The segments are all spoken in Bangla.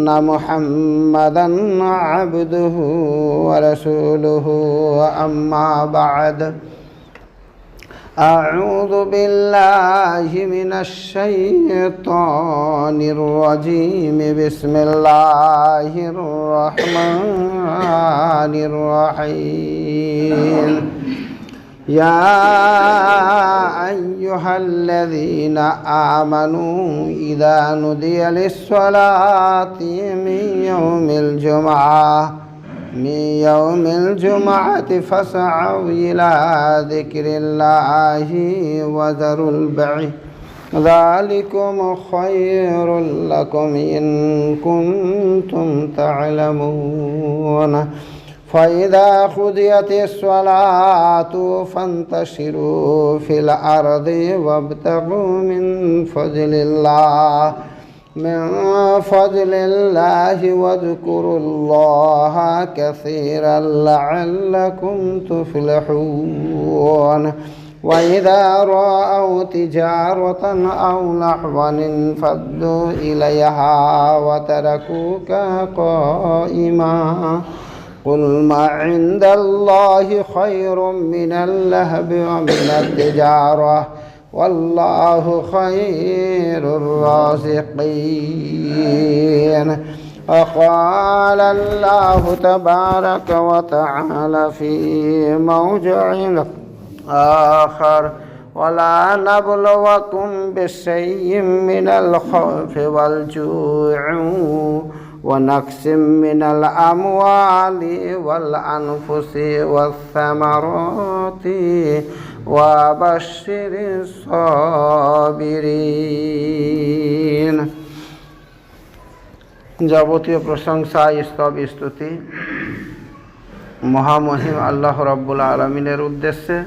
أن محمدا عبده ورسوله اما بعد أعوذ بالله من الشيطان الرجيم. بسم الله الرحمن الرحيم. يا أيها الذين آمنوا إذا نودي للصلاة من يوم الجمعة من يوم الجمعة فاسعوا إلى ذكر الله وذروا البيع. ذلكم خير لكم إن كنتم تعلمون. فإذا قضيت الصلاة فانتشروا في الأرض وابتغوا من فضل الله من فضل الله واذكروا الله كثيرا لعلكم تفلحون. وإذا رأوا تجارة أو لحوا انفضوا إليها وتركوك قائما. قل ما عند الله خير من اللهب ومن التجارة والله خير الرازقين. وقال الله تبارك وتعالى في موضع آخر ولا نبلوكم بشيء من الخوف والجوع. ونقص من الأموال والأنفس والثمرات وبشر الصابرين যাবতীয় প্রশংসা স্তব স্তুতি মহামহিম আল্লাহ রব্বুল আলমিনের উদ্দেশ্যে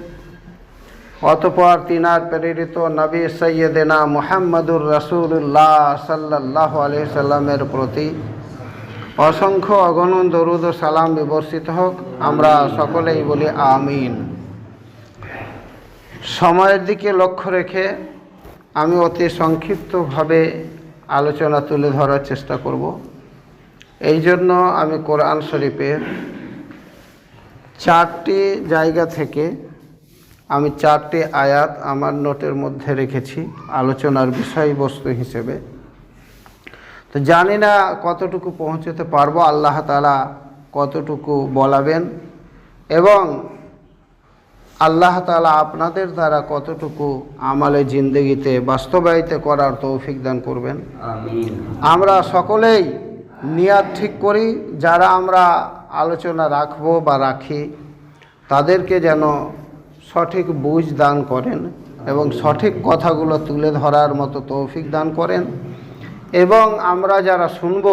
অতপর তিনার প্রেরিত নবী সৈয়দেনা মুহাম্মদুর রসুল্লাহ সাল্লাহ আলহি সাল্লামের প্রতি অসংখ্য অগণন দরুদ ও সালাম বিবর্ষিত হোক, আমরা সকলেই বলি আমিন। সময়ের দিকে লক্ষ্য রেখে আমি অতি সংক্ষিপ্তভাবে আলোচনা তুলে ধরার চেষ্টা করব। এই জন্য আমি কোরআন শরীফের চারটি জায়গা থেকে আমি চারটি আয়াত আমার নোটের মধ্যে রেখেছি, আলোচনার বিষয়বস্তু হিসেবে। তো জানি না কতটুকু পৌঁছতে পারব আল্লাহ তালা কতটুকু বলাবেন এবং আল্লাহ তালা আপনাদের দ্বারা কতটুকু আমালে জিন্দগিতে বাস্তবায়িত করার তৌফিক দান করবেন। আমরা সকলেই নিয়াদ ঠিক করি যারা আমরা আলোচনা রাখব বা রাখি তাদেরকে যেন সঠিক বুঝ দান করেন এবং সঠিক কথাগুলো তুলে ধরার মতো তৌফিক দান করেন। এবং আমরা যারা শুনব,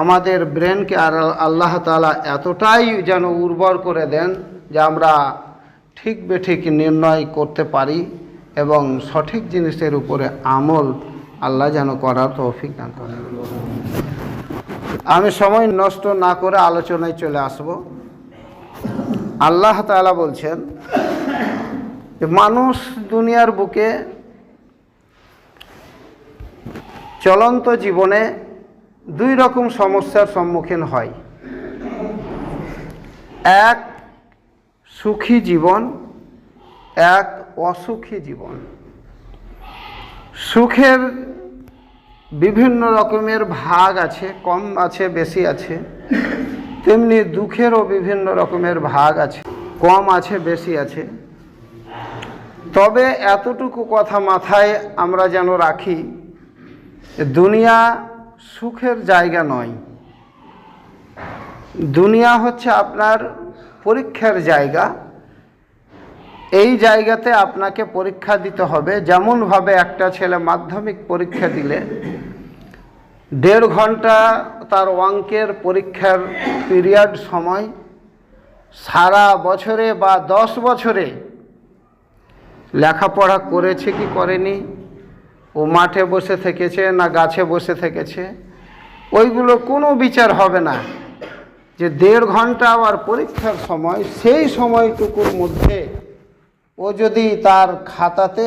আমাদের ব্রেনকে আর আল্লাহ তালা এতটাই যেন উর্বর করে দেন যে আমরা ঠিক বেঠিক নির্ণয় করতে পারি এবং সঠিক জিনিসের উপরে আমল আল্লাহ যেন করার তৌফিক দান আমি সময় নষ্ট না করে আলোচনায় চলে আসব। আল্লাহ তালা বলছেন মানুষ দুনিয়ার বুকে চলন্ত জীবনে দুই রকম সমস্যার সম্মুখীন হয়। এক, সুখী জীবন, এক, অসুখী জীবন। সুখের বিভিন্ন রকমের ভাগ আছে, কম আছে, বেশি আছে। তেমনি দুঃখেরও বিভিন্ন রকমের ভাগ আছে, কম আছে, বেশি আছে। তবে এতটুকু কথা মাথায় আমরা যেন রাখি দুনিয়া সুখের জায়গা নয়। দুনিয়া হচ্ছে আপনার পরীক্ষার জায়গা। এই জায়গাতে আপনাকে পরীক্ষা দিতে হবে। যেমনভাবে একটা ছেলে মাধ্যমিক পরীক্ষা দিলে, দেড় ঘণ্টা তার অঙ্কের পরীক্ষার পিরিয়ড সময় সারা বছরে বা দশ বছরে লেখাপড়া করেছে কি করেনি? ও মাঠে বসে থেকেছে না গাছে বসে থেকেছে, ওইগুলো কোনো বিচার হবে না। যে দেড় ঘণ্টা আবার পরীক্ষার সময়, সেই সময়টুকুর মধ্যে ও যদি তার খাতাতে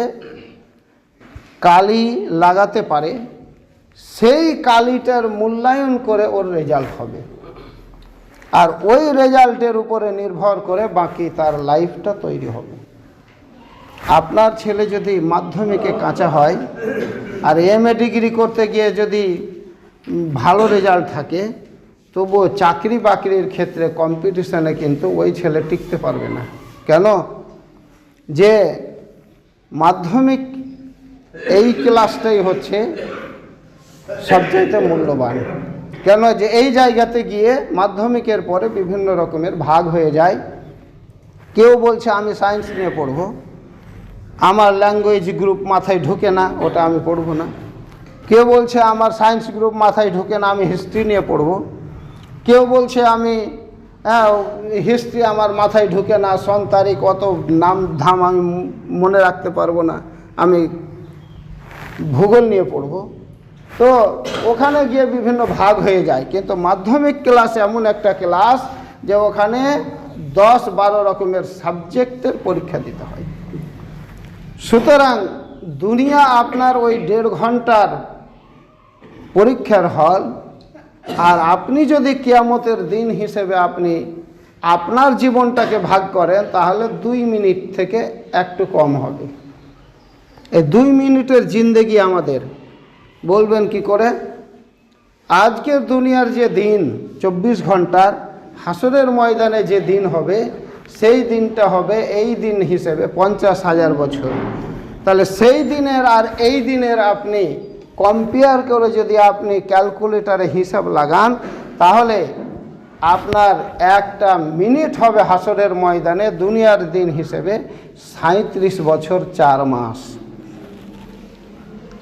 কালি লাগাতে পারে, সেই কালিটার মূল্যায়ন করে ওর রেজাল্ট হবে। আর ওই রেজাল্টের উপরে নির্ভর করে বাকি তার লাইফটা তৈরি হবে। আপনার ছেলে যদি মাধ্যমিকে কাঁচা হয় আর এম এ ডিগ্রি করতে গিয়ে যদি ভালো রেজাল্ট থাকে, তবুও চাকরি বাকরির ক্ষেত্রে কম্পিটিশনে কিন্তু ওই ছেলে টিকতে পারবে না। কেন? যে মাধ্যমিক এই ক্লাসটাই হচ্ছে সবচাইতে মূল্যবান। কেন? যে এই জায়গাতে গিয়ে মাধ্যমিকের পরে বিভিন্ন রকমের ভাগ হয়ে যায়। কেউ বলছে, আমি সায়েন্স নিয়ে পড়ব। আমার ল্যাঙ্গুয়েজ গ্রুপ মাথায় ঢুকে না, ওটা আমি পড়ব না। কেউ বলছে আমার সায়েন্স গ্রুপ মাথায় ঢুকে না, আমি হিস্ট্রি নিয়ে পড়ব। কেউ বলছে আমি হ্যাঁ হিস্ট্রি আমার মাথায় ঢুকে না, সন, তারিখ অত নাম, ধাম আমি মনে রাখতে পারব না, আমি ভূগোল নিয়ে পড়ব। তো ওখানে গিয়ে বিভিন্ন ভাগ হয়ে যায়, কিন্তু মাধ্যমিক ক্লাস এমন একটা ক্লাস যে ওখানে দশ বারো রকমের সাবজেক্টের পরীক্ষা দিতে হয়। সুতরাং দুনিয়া আপনার ওই দেড় ঘণ্টার পরীক্ষার হল, আর আপনি যদি কিয়ামতের দিন হিসেবে আপনি আপনার জীবনটাকে ভাগ করেন, তাহলে দুই মিনিট থেকে একটু কম হবে। এই দুই মিনিটের জিন্দেগি আমাদের। বলবেন কি করে? আজকের দুনিয়ার যে দিন, চব্বিশ ঘণ্টার হাসরের ময়দানে যে দিন হবে সেই দিনটা হবে এই দিন হিসেবে পঞ্চাশ হাজার বছর। তাহলে সেই দিনের আর এই দিনের আপনি কম্পেয়ার করে যদি আপনি ক্যালকুলেটারে হিসাব লাগান, তাহলে আপনার একটা মিনিট হবে হাসরের ময়দানে দুনিয়ার দিন হিসেবে সাঁত্রিশ বছর চার মাস।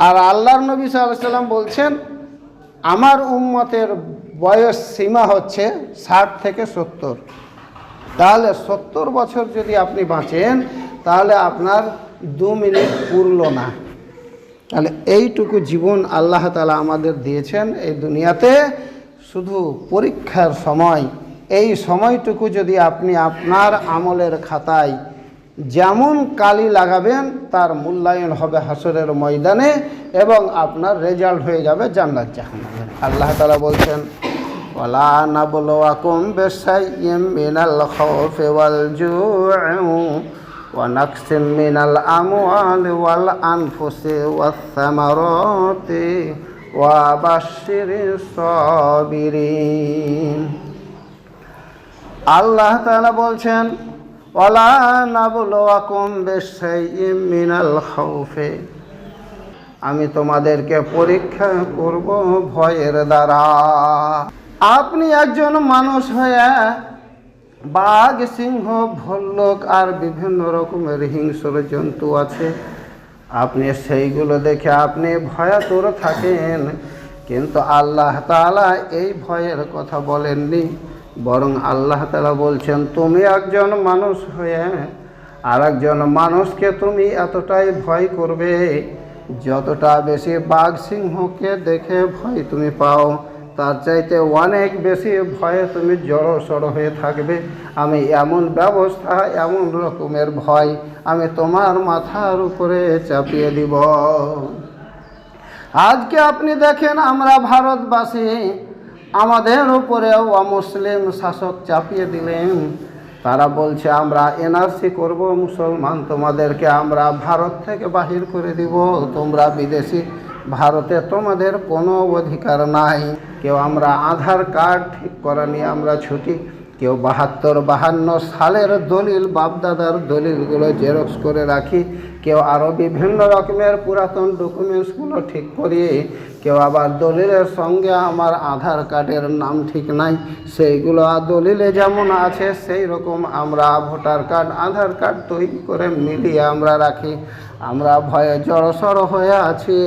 আর আল্লাহর নবী সাল্লাম বলছেন, আমার উম্মতের বয়স সীমা হচ্ছে ষাট থেকে সত্তর। তাহলে সত্তর বছর যদি আপনি বাঁচেন, তাহলে আপনার দু মিনিট পুরল না। তাহলে এইটুকু জীবন আল্লাহ তালা আমাদের দিয়েছেন এই দুনিয়াতে। শুধু পরীক্ষার সময়, এই সময়টুকু যদি আপনি আপনার আমলের খাতায় যেমন কালি লাগাবেন, তার মূল্যায়ন হবে হাসরের ময়দানে এবং আপনার রেজাল্ট হয়ে যাবে জান্নাত জাহান্নামের। আল্লাহ তালা বলছেন ওলা ওয়াল জু'i ওয়া নাকসিম মিনাল আমওয়ালি ওয়াল আনফুসি ওয়াস সামারাতি ওয়া বাশশিরিস সাবিরিন আল্লাহ তাআলা বলছেন, ওয়ালা নাবলুয়াকুম বিশাইয়্যিম মিনাল খাউফি। আমি তোমাদেরকে পরীক্ষা করব ভয়ের দ্বারা। আপনি একজন মানুষ হয়ে বাঘ, সিংহ, ভল্লুক আর বিভিন্ন রকমের হিংস্র জন্তু আছে। আপনি সেইগুলো দেখে আপনি ভয়াতুর থাকেন। কিন্তু আল্লাহ তাআলা এই ভয়ের কথা বলেননি, বরং আল্লাহ তালা বলছেন, তুমি একজন মানুষ হয়ে আর একজন মানুষকে তুমি এতটাই ভয় করবে, যতটা বেশি বাঘ, সিংহকে দেখে ভয় তুমি পাও। তার চাইতে অনেক বেশি ভয়ে তুমি জড়ো সড়ো হয়ে থাকবে। আমি এমন ব্যবস্থা, এমন রকমের ভয় আমি তোমার মাথার উপরে চাপিয়ে দিব। আজকে আপনি দেখেন আমরা ভারতবাসী, আমাদের উপরেও অমুসলিম শাসক চাপিয়ে দিলেন। তারা বলছে, আমরা এনআরসি করব, মুসলমান তোমাদেরকে আমরা ভারত থেকে বাহির করে দিব, তোমরা বিদেশি ভারতে তোমাদের কোনো অধিকার নাই। কেউ আমরা আধার কার্ড ঠিক করা নিয়ে আমরা ছুটি, কেউ বাহাত্তর বাহান্ন সালের দলিল, বাপদাদার দলিলগুলো জেরক্স করে রাখি। কেউ আরও বিভিন্ন রকমের পুরাতন ডকুমেন্টসগুলো ঠিক করিয়ে, কেউ আবার দলিলের সঙ্গে আমার আধার কার্ডের নাম ঠিক নাই, সেইগুলো দলিলে যেমন আছে সেই রকম আমরা ভোটার কার্ড, আধার কার্ড তৈরি করে মিলিয়ে আমরা রাখি। আমরা ভয়ে জড়সড় হয়ে আছি।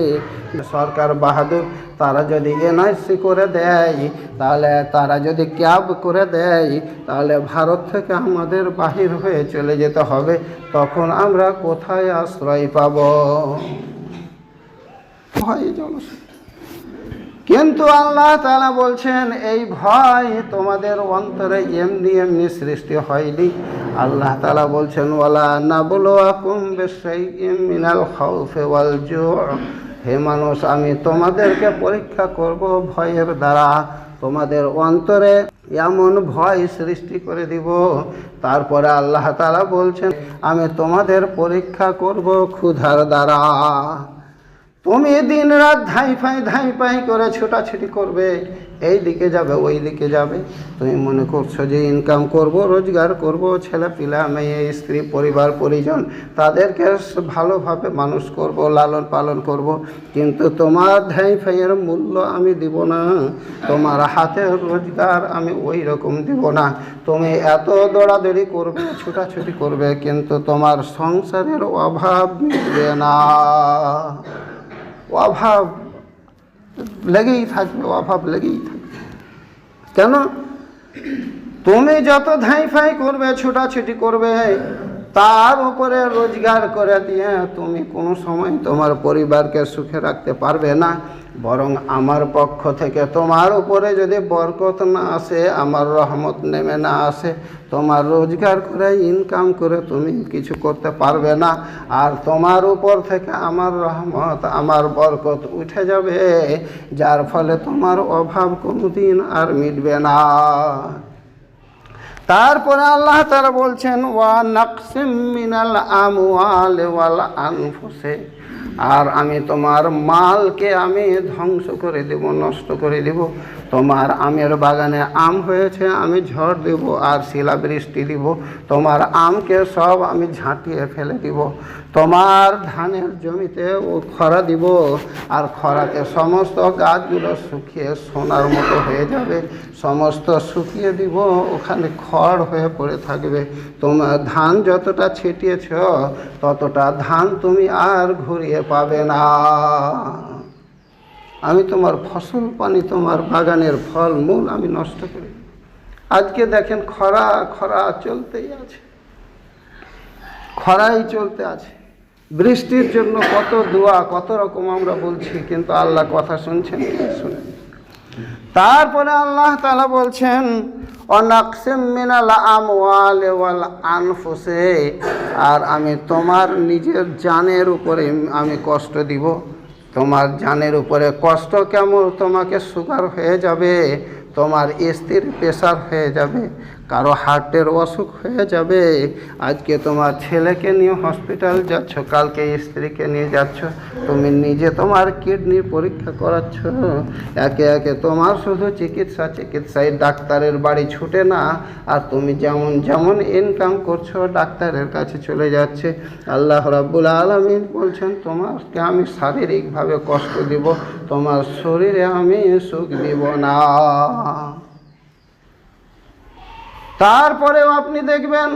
সরকার বাহাদুর, তারা যদি এনআইসি করে দেয়, তাহলে তারা যদি ক্যাব করে দেয়, তাহলে ভারত থেকে আমাদের বাহির হয়ে চলে যেতে হবে। তখন আমরা কোথায় আশ্রয় পাব। কিন্তু আল্লাহ তালা বলছেন, এই ভয় তোমাদের অন্তরে এমনি এমনি সৃষ্টি হয়নি। আল্লাহ তালা বলছেন, ওয়ালা না বলো মিনাল খাউফে ওয়াল জু' হে মানুষ, আমি তোমাদেরকে পরীক্ষা করব ভয়ের দ্বারা। তোমাদের অন্তরে এমন ভয় সৃষ্টি করে দিব। তারপরে আল্লাহ তালা বলছেন, আমি তোমাদের পরীক্ষা করব ক্ষুধার দ্বারা। তুমি দিন রাত ধাই ফাই, ধাই পাই করে ছোটাছুটি করবে। এই দিকে যাবে, ওই দিকে যাবে। তুমি মনে করছ যে ইনকাম করব, রোজগার করব, ছেলে পিলা, মেয়ে, স্ত্রী, পরিবার, পরিজন, তাদেরকে ভালোভাবে মানুষ করব, লালন পালন করব। কিন্তু তোমার ধাই ফাইয়ের মূল্য আমি দিব না। তোমার হাতের রোজগার আমি ওই রকম দিব না। তুমি এত দৌড়াদৌড়ি করবে, ছোটাছুটি করবে, কিন্তু তোমার সংসারের অভাব মিটবে না। অভাব লেগেই থাকবে অভাব লেগেই থাকবে। কেন তুমি যত ধাই ফাই করবে, ছোটাছুটি করবে, তার উপরে রোজগার করে দিয়ে তুমি কোনো সময় তোমার পরিবারকে সুখে রাখতে পারবে না। বরং আমার পক্ষ থেকে তোমার উপরে যদি বরকত না আসে, আমার রহমত নেমে না আসে, তোমার রোজগার করে ইনকাম করে তুমি কিছু করতে পারবে না। আর তোমার উপর থেকে আমার রহমত, আমার বরকত উঠে যাবে, যার ফলে তোমার অভাব কোনোদিন আর মিটবে না। তারপরে আল্লাহ তারা বলছেন, ওয়া নাকসিম মিনাল আমওয়াল ওয়াল আনফুসে। আর আমি তোমার মালকে আমি ধ্বংস করে দেব নষ্ট করে দেব। তোমার আমের বাগানে আম হয়েছে, আমি ঝড় দেব আর শিলাবৃষ্টি দিব। তোমার আমকে সব আমি ঝাঁটিয়ে ফেলে দিব। তোমার ধানের জমিতে ও খরা দিব আর খরাতে সমস্ত গাছগুলো শুকিয়ে সোনার মতো হয়ে যাবে। সমস্ত শুকিয়ে দিব, ওখানে খড় হয়ে পড়ে থাকবে। তোমার ধান যতটা ছিটিয়েছ, ততটা ধান তুমি আর ঘুরিয়ে পাবে না। আমি তোমার ফসল পানি, তোমার বাগানের ফল, মূল আমি নষ্ট করি। আজকে দেখেন খরা খরা চলতেই আছে। খরাই চলতে আছে। বৃষ্টির জন্য কত দোয়া, কত রকম আমরা বলছি, কিন্তু আল্লাহ কথা শুনছেন শুনেন। তারপরে আল্লাহ তালা বলছেন আর আমি তোমার নিজের জানের উপরে আমি কষ্ট দিব। তোমার জানের উপরে কষ্ট কেমন? তোমাকে সুগার হয়ে যাবে তোমার স্ত্রীর প্রেশার হয়ে যাবে। কারও হার্টের অসুখ হয়ে যাবে। আজকে তোমার ছেলেকে নিয়ে হসপিটাল যাচ্ছ, কালকে স্ত্রীকে নিয়ে যাচ্ছ, তুমি নিজে তোমার কিডনির পরীক্ষা করাচ্ছ। একে একে তোমার শুধু চিকিৎসা, চিকিৎসায় ডাক্তারের বাড়ি ছুটে না, আর তুমি যেমন যেমন ইনকাম করছ, ডাক্তারের কাছে চলে যাচ্ছে। আল্লাহ রাব্বুল আলমিন বলছেন, তোমাকে আমি শারীরিকভাবে কষ্ট দিব, তোমার শরীরে আমি সুখ দিব না। তারপরেও আপনি দেখবেন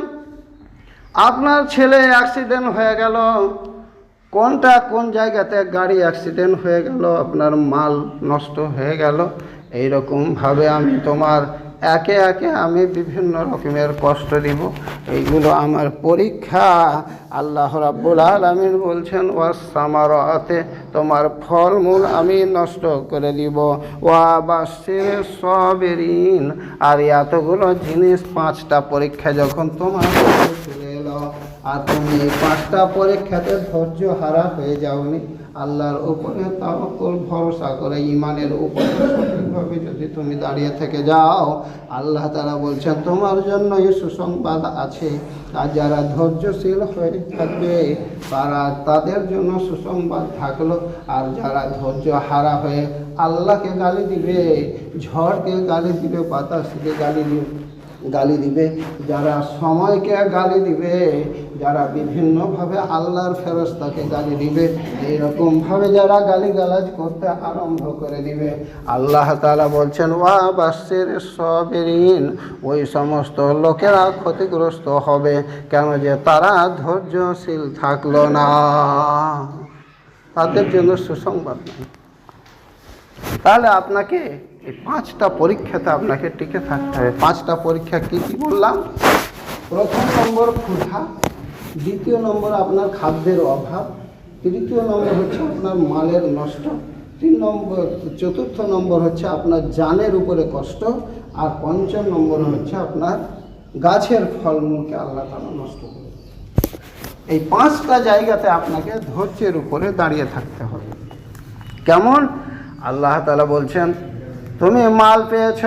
আপনার ছেলে অ্যাক্সিডেন্ট হয়ে গেল। কোনটা কোন জায়গাতে গাড়ি অ্যাক্সিডেন্ট হয়ে গেল, আপনার মাল নষ্ট হয়ে গেল, এইরকমভাবে আমি তোমার একে একে আমি বিভিন্ন রকমের কষ্ট দিব। এইগুলো আমার পরীক্ষা। আল্লাহ রাব্বুল আলমিন বলছেন ওয়াসামারাতে তোমার ফলমূল আমি নষ্ট করে দিব। ওয়া বাসির সবেরিন। আর এতগুলো জিনিস পাঁচটা পরীক্ষা যখন তোমার চলে এলো, আর তুমি পাঁচটা পরীক্ষাতে ধৈর্য হারা হয়ে যাওনি আল্লাহর উপরে তাওয়াক্কুল, ভরসা করে ইমানের উপরে সঠিকভাবে যদি তুমি দাঁড়িয়ে থেকে যাও, আল্লাহ তারা বলছেন, তোমার জন্য এই সুসংবাদ আছে। আর যারা ধৈর্যশীল হয়ে থাকবে, তারা তাদের জন্য সুসংবাদ থাকল। আর যারা ধৈর্য হারা হয়ে আল্লাহকে গালি দিবে, ঝড়কে গালি দিবে, বাতাসকে গালি দিবে গালি দিবে, যারা সময়কে গালি দিবে, যারা বিভিন্নভাবে আল্লাহর ফেরস্তাকে গালি দিবে এইরকমভাবে যারা গালি গালাজ করতে আরম্ভ করে দিবে। আল্লাহ তাআলা বলছেন, ওয়া বাসের সবেরিন ওই সমস্ত লোকেরা ক্ষতিগ্রস্ত হবে, কেন যে তারা ধৈর্যশীল থাকল না। তাদের জন্য সুসংবাদ তাহলে আপনাকে এই পাঁচটা পরীক্ষাতে আপনাকে টিকে থাকতে হবে। পাঁচটা পরীক্ষা কি কি বললাম? প্রথম নম্বর ক্ষুধা, দ্বিতীয় নম্বর আপনার খাদ্যের অভাব, তৃতীয় নম্বর হচ্ছে আপনার মালের নষ্ট, তিন নম্বর, চতুর্থ নম্বর হচ্ছে আপনার জানের উপরে কষ্ট, আর পঞ্চম নম্বর হচ্ছে আপনার গাছের ফলমূলকে আল্লাহ তালা নষ্ট করে এই পাঁচটা জায়গাতে আপনাকে ধৈর্যের উপরে দাঁড়িয়ে থাকতে হবে। কেমন? আল্লাহ তালা বলছেন তুমি মাল পেয়েছ,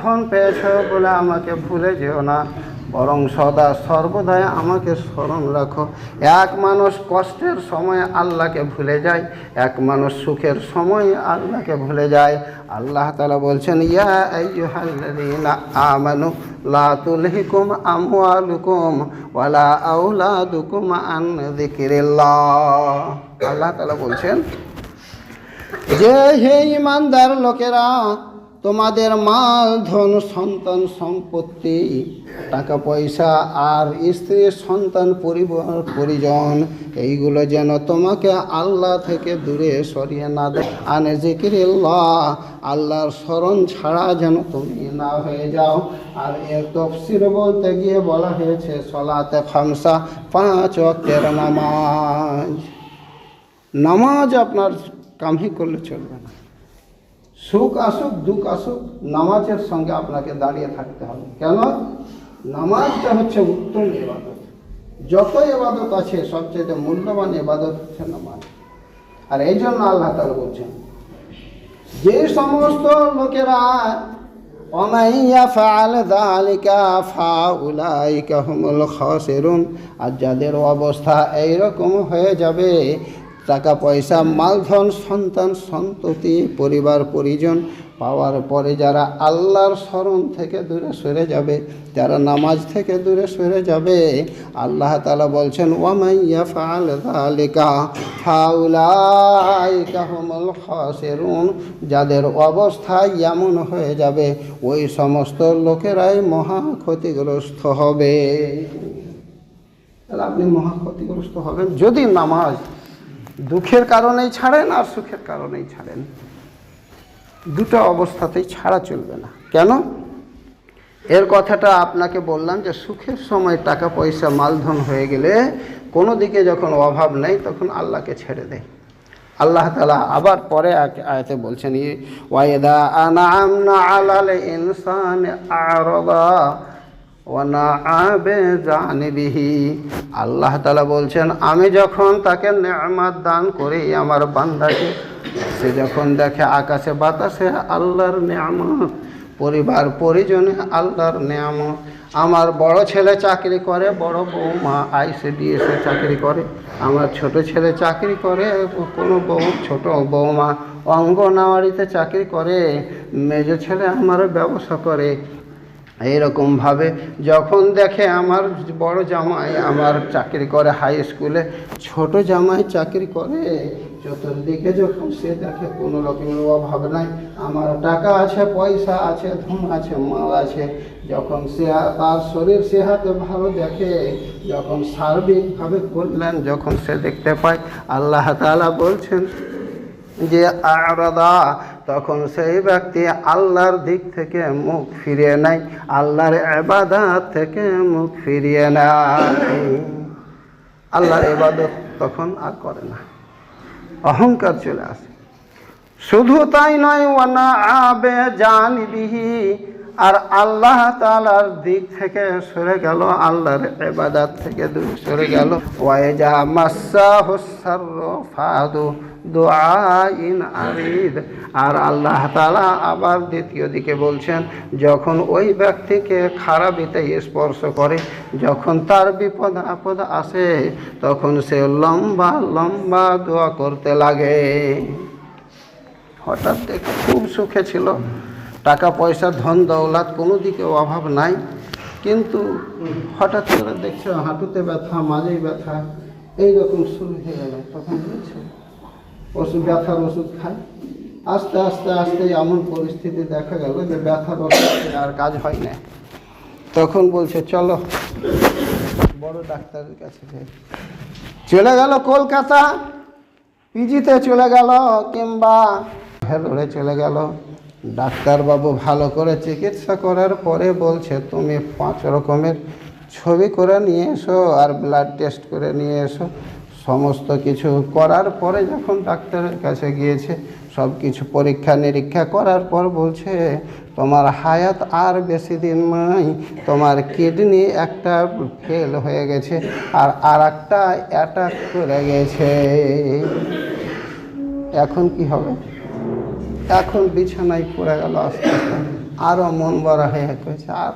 ধন পেয়েছ বলে আমাকে ভুলে যেও না। বরং সদা সর্বদাই আমাকে স্মরণ রাখো। এক মানুষ কষ্টের সময় আল্লাহকে ভুলে যায়, এক মানুষ সুখের সময় আল্লাহকে ভুলে যায়। আল্লাহ তালা বলছেন লা ওয়ালা আন আল্লাহ বলছেন, যে হে ইমানদার লোকেরা তোমাদের মাল, ধন, সন্তান, সম্পত্তি, টাকা, পয়সা আর স্ত্রী, সন্তান, পরিবার, পরিজন, এইগুলো যেন তোমাকে আল্লাহ থেকে দূরে সরিয়ে না দেয়। আনে জিকিরিল্লাহ, আল্লাহর স্মরণ ছাড়া যেন তুমি না হয়ে যাও। আর এর তফসির বলতে গিয়ে বলা হয়েছে, সলাতে খামসা, পাঁচ অক্টের নামাজ। নামাজ আপনার কামহি করলে চলবে না। সুখ আসুক, দুঃখ আসুক, নামাজের সঙ্গে আপনাকে দাঁড়িয়ে থাকতে হবে। কেন? নামাজটা হচ্ছে উত্তম এবাদত যত এবাদত আছে সবচেয়ে মূল্যবান এবাদত হচ্ছে নামাজ। আর এই জন্য আল্লাহ তালা বলছেন, যে সমস্ত লোকেরা আর যাদের অবস্থা এইরকম হয়ে যাবে টাকা পয়সা মালধন সন্তান, সন্ততি, পরিবার, পরিজন পাওয়ার পরে যারা আল্লাহর স্মরণ থেকে দূরে সরে যাবে, যারা নামাজ থেকে দূরে সরে যাবে, আল্লাহ তালা বলছেন হুমুল খাসিরুন। যাদের অবস্থা এমন হয়ে যাবে, ওই সমস্ত লোকেরাই মহা ক্ষতিগ্রস্ত হবে। তাহলে আপনি মহা ক্ষতিগ্রস্ত হবেন। যদি নামাজ দুঃখের কারণেই ছাড়েন আর সুখের কারণেই ছাড়েন। দুটো অবস্থাতেই ছাড়া চলবে না। কেন? এর কথাটা আপনাকে বললাম যে সুখের সময় টাকা পয়সা মালধন হয়ে গেলে কোনো দিকে যখন অভাব নেই তখন আল্লাহকে ছেড়ে দেয়। আল্লাহ তালা আবার পরে আয়াতে বলছেন, ওয়াইদা আনামনা আলাল ইনসান জানিবিহি আল্লাহ তালা বলছেন, আমি যখন তাকে নেমাত দান করি আমার বান্দাকে, সে যখন দেখে আকাশে বাতাসে আল্লাহর নেয়ামত, পরিবার পরিজনে আল্লাহর নেয়ামত, আমার বড় ছেলে চাকরি করে, বড় বৌমা আইসিডিএসে চাকরি করে, আমার ছোট ছেলে চাকরি করে, কোনো বউ, ছোট বৌমা অঙ্গনাওয়াড়িতে চাকরি করে, মেজ ছেলে আমার ব্যবসা করে এইরকমভাবে যখন দেখে আমার বড় জামাই আমার চাকরি করে হাই স্কুলে ছোট জামাই চাকরি করে, চতুর্দিকে যখন সে দেখে কোনো রকমের অভাব নাই, আমার টাকা আছে, পয়সা আছে, ধন আছে, মাল আছে, যখন সে তার শরীর, সেহাতে ভালো দেখে, যখন সার্বিকভাবে করলেন যখন সে দেখতে পায়, আল্লাহ তাআলা বলছেন যে, আরাদা তখন সেই ব্যক্তি আল্লাহর দিক থেকে মুখ ফিরিয়ে নেয়, আল্লাহর এবাদাত থেকে মুখ ফিরিয়ে নেয়। আল্লাহর এবাদত তখন আর করে না। অহংকার চলে আসে। শুধু তাই নয় ওয়ানা আবে জানিবিহি আর আল্লাহ তালার দিক থেকে সরে গেল, আল্লাহর এবাদাত থেকে দূরে সরে গেল। ওয়াইজা মাসা হুসার ফাদু দোয়াইন আরিদ আর আল্লাহ তালা আবার দ্বিতীয় দিকে বলছেন, যখন ওই ব্যক্তিকে খারাপিতে স্পর্শ করে, যখন তার বিপদ আপদ আসে, তখন সে লম্বা লম্বা দোয়া করতে লাগে। হঠাৎ দেখে খুব সুখে ছিল। টাকা পয়সা ধন, দৌলাত, কোনো দিকে অভাব নাই। কিন্তু হঠাৎ করে দেখছ, হাঁটুতে ব্যথা, মাঝেই ব্যথা, এইরকম শুরু হয়ে গেল। তখন বলছে ওষুধ, ব্যথার ওষুধ খায় আস্তে আস্তে আস্তে এমন পরিস্থিতি দেখা গেল যে ব্যথার ওষুধ আর কাজ হয় না। তখন বলছে, চলো, বড় ডাক্তারের কাছে যাই। চলে গেল কলকাতা। পিজিতে চলে গেল কিংবা ভেলোরে চলে গেল। ডাক্তারবাবু ভালো করে চিকিৎসা করার পরে বলছে, তুমি পাঁচ রকমের ছবি করে নিয়ে এসো আর ব্লাড টেস্ট করে নিয়ে এসো। সমস্ত কিছু করার পরে যখন ডাক্তারের কাছে গিয়েছে সব কিছু পরীক্ষা নিরীক্ষা করার পর বলছে, তোমার হায়াত আর বেশি দিন নাই, তোমার কিডনি একটা ফেল হয়ে গেছে আর আর একটা অ্যাটাক করে গেছে। এখন কি হবে? এখন বিছানায় পড়ে গেল আস্তে আস্তে। আরও মন বড় হয়ে গেছে আর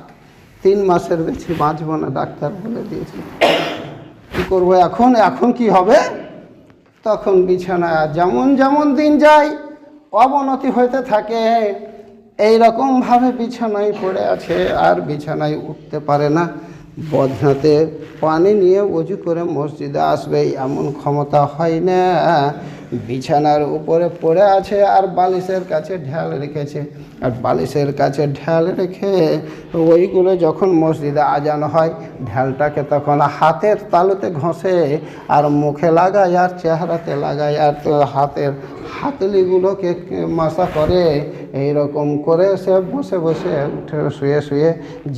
তিন মাসের বেশি বাঁচব না, ডাক্তার বলে দিয়েছে। কী করব এখন? এখন কি হবে? তখন বিছানায় যেমন যেমন দিন যায়, অবনতি হইতে থাকে। এই রকমভাবে বিছানায় পড়ে আছে, আর বিছানায় উঠতে পারে না। বদনাতে পানি নিয়ে উজু করে মসজিদে আসবে, এমন ক্ষমতা হয় না। বিছানার উপরে পড়ে আছে আর বালিশের কাছে ঢ্যাল রেখেছে। আর বালিশের কাছে ঢ্যাল রেখে ওইগুলো যখন মসজিদে আজান হয় ঢ্যালটাকে তখন হাতের তালুতে ঘষে আর মুখে লাগায় আর চেহারাতে লাগায় আর হাতের হাতলিগুলোকে মাসা করে এই রকম করে সে বসে বসে শুয়ে শুয়ে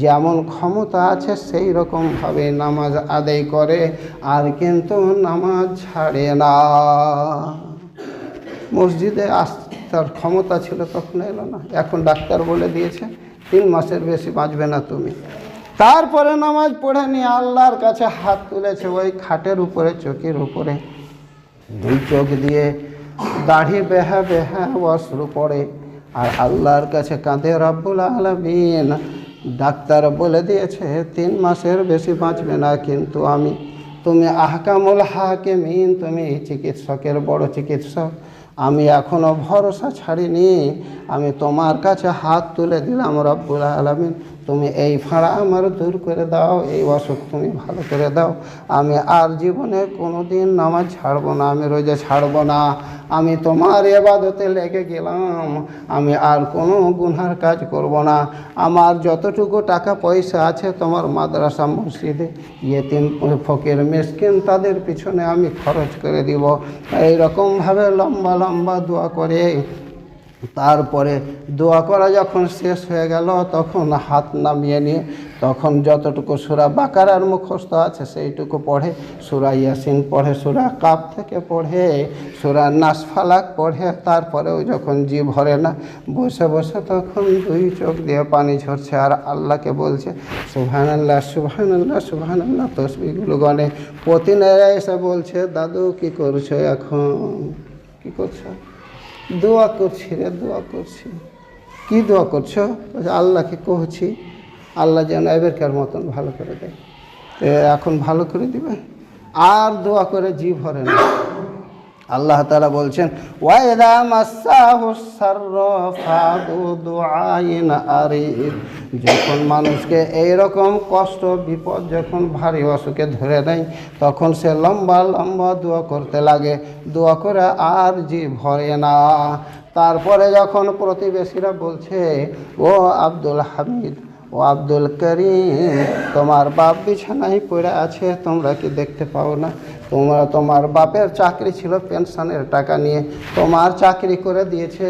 যেমন ক্ষমতা আছে সেই রকমভাবে নামাজ আদায় করে, আর কিন্তু নামাজ ছাড়ে না। মসজিদে আস তার ক্ষমতা ছিল তখন এলো না, এখন ডাক্তার বলে দিয়েছে, তিন মাসের বেশি বাঁচবে না তুমি। তারপরে নামাজ পড়ে নিয়ে আল্লাহর কাছে হাত তুলেছে, ওই খাটের উপরে, চোখের উপরে। দুই চোখ দিয়ে দাড়ি বেহা বেহা অশ্রু পড়ে, আর আল্লাহর কাছে কাঁদে রব্বুল আলমিন। ডাক্তার বলে দিয়েছে, তিন মাসের বেশি বাঁচবে না, কিন্তু আমি, তুমি আহকামুল হাকিমিন, তুমি চিকিৎসকের বড় চিকিৎসক। আমি এখনও ভরসা ছাড়িনি, আমি তোমার কাছে হাত তুলে দিলাম রব্বুল আলমিন। তুমি এই ফাঁড়া আমার দূর করে দাও, এই অসুখ তুমি ভালো করে দাও। আমি আর জীবনে কোনো দিন নামাজ ছাড়বো না, আমি রোজা ছাড়বো না। আমি তোমার এবাদতে লেগে গেলাম, আমি আর কোনো গুনহার কাজ করব না। আমার যতটুকু টাকা পয়সা আছে তোমার মাদ্রাসা, মসজিদে, ইয়েতিম, ফকির, মিসকিন, তাদের পিছনে আমি খরচ করে দিব। এইরকমভাবে লম্বা লম্বা দোয়া করে তারপরে দোয়া করা যখন শেষ হয়ে গেল, তখন হাত নামিয়ে নিয়ে, তখন যতটুকু সুরা বাকারার মুখস্থ আছে সেইটুকু পড়ে, সুরা ইয়াসিন পড়ে, সুরা কাপ থেকে পড়ে, সুরা নাসফালাক পড়ে, তারপরেও যখন জি ভরে না, বসে বসে তখন দুই চোখ দিয়ে পানি ঝরছে আর আল্লাহকে বলছে সুবহান আল্লাহ সুবহান আল্লাহ সুবহান আল্লাহ তসবিগুলো গনে। পতিনেরা এসে বলছে, দাদু, কি করছ এখন? কি করছ? দোয়া করছি রে, দোয়া করছি। কি দোয়া করছ? আল্লাহকে কহছি, আল্লাহ যেন এবারকার মতন ভালো করে দেয়। এখন ভালো করে দিবে? আর দোয়া করে জি ভরে না। আল্লাহ তারা বলছেন, ওয়াইদা মাসাহু সারর ফাদু আরিদ। যখন মানুষকে এই রকম কষ্ট, বিপদ যখন ভারী অসুখে ধরে নেয়, তখন সে লম্বা লম্বা দোয়া করতে লাগে। দোয়া করে আর জি ভরে না। তারপরে যখন প্রতিবেশীরা বলছে, ও আব্দুল হামিদ, ও আব্দুল করিম, তোমার বাপ বিছানায় পড়ে আছে, তোমরা কি দেখতে পাও না? তোমরা তোমার বাপের চাকরি ছিল পেনশনের টাকা নিয়ে, তোমার চাকরি করে দিয়েছে,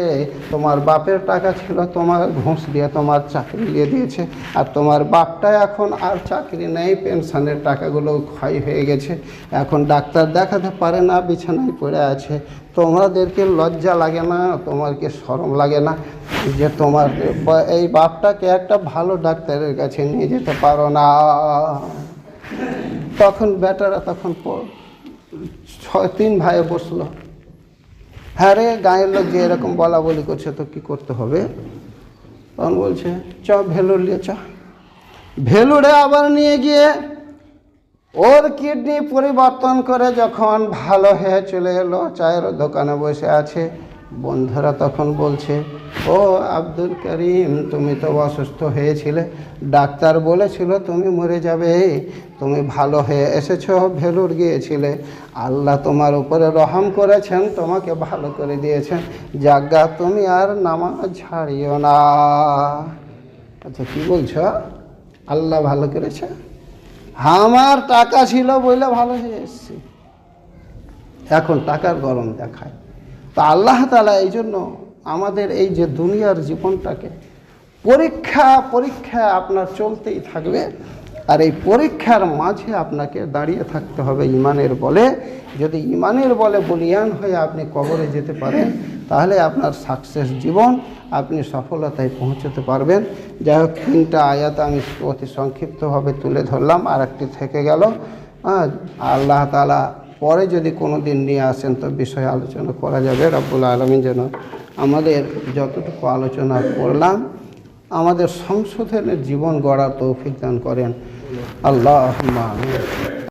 তোমার বাপের টাকা ছিল তোমার ঘুষ দিয়ে তোমার চাকরি দিয়ে দিয়েছে, আর তোমার বাপটা এখন আর চাকরি নেই, পেনশনের টাকাগুলো ক্ষয় হয়ে গেছে। এখন ডাক্তার দেখাতে পারে না, বিছানায় পড়ে আছে। তোমাদেরকে লজ্জা লাগে না, তোমারকে শরম লাগে না যে তোমার এই বাপটাকে একটা ভালো ডাক্তারের কাছে নিয়ে যেতে পারো না। তখন বেটারা তখন তিন ভাইয়ে বসল। হ্যাঁ রে, গাঁয়ের লোক যে এরকম বলা বলি করছে, তো কি করতে হবে? তখন বলছে, চ, ভেলুর নিয়ে চ। ভেলুরে আবার নিয়ে গিয়ে ওর কিডনি পরিবর্তন করে যখন ভালো হয়ে চলে এলো, চায়ের দোকানে বসে আছে। বন্ধুরা তখন বলছে, ও আব্দুল করিম, তুমি তো অসুস্থ হয়েছিলে। ডাক্তার বলেছিল তুমি মরে যাবে। তুমি ভালো হয়ে এসেছ, ভেলুর গিয়েছিলে। আল্লাহ তোমার উপরে রহম করেছেন, তোমাকে ভালো করে দিয়েছেন। জাগা, তুমি আর নামাজ ছাড়িও না। আচ্ছা কি বলছো? আল্লাহ ভালো করেছে? আমার টাকা ছিল বলে ভালো হয়ে এসছি। এখন টাকার গরম দেখায়। তা আল্লাহ তালা এই জন্য আমাদের এই যে দুনিয়ার জীবনটাকে পরীক্ষা পরীক্ষা আপনার চলতেই থাকবে আর এই পরীক্ষার মাঝে আপনাকে দাঁড়িয়ে থাকতে হবে ইমানের বলে। যদি ইমানের বলে বলিয়ান হয়ে আপনি কবরে যেতে পারেন, তাহলে আপনার সাকসেস জীবন আপনি সফলতায় পৌঁছতে পারবেন। যাই হোক, তিনটা আয়াত আমি অতি সংক্ষিপ্তভাবে তুলে ধরলাম। আর একটি থেকে গেল। আল্লাহ তালা পরে যদি কোনো দিন নিয়ে আসেন, তো বিষয়ে আলোচনা করা যাবে। রব্বুল আলমিন যেন আমাদের যতটুকু আলোচনা করলাম, আমাদের সংশোধনের জীবন গড়া তৌফিক দান করেন। আল্লাহ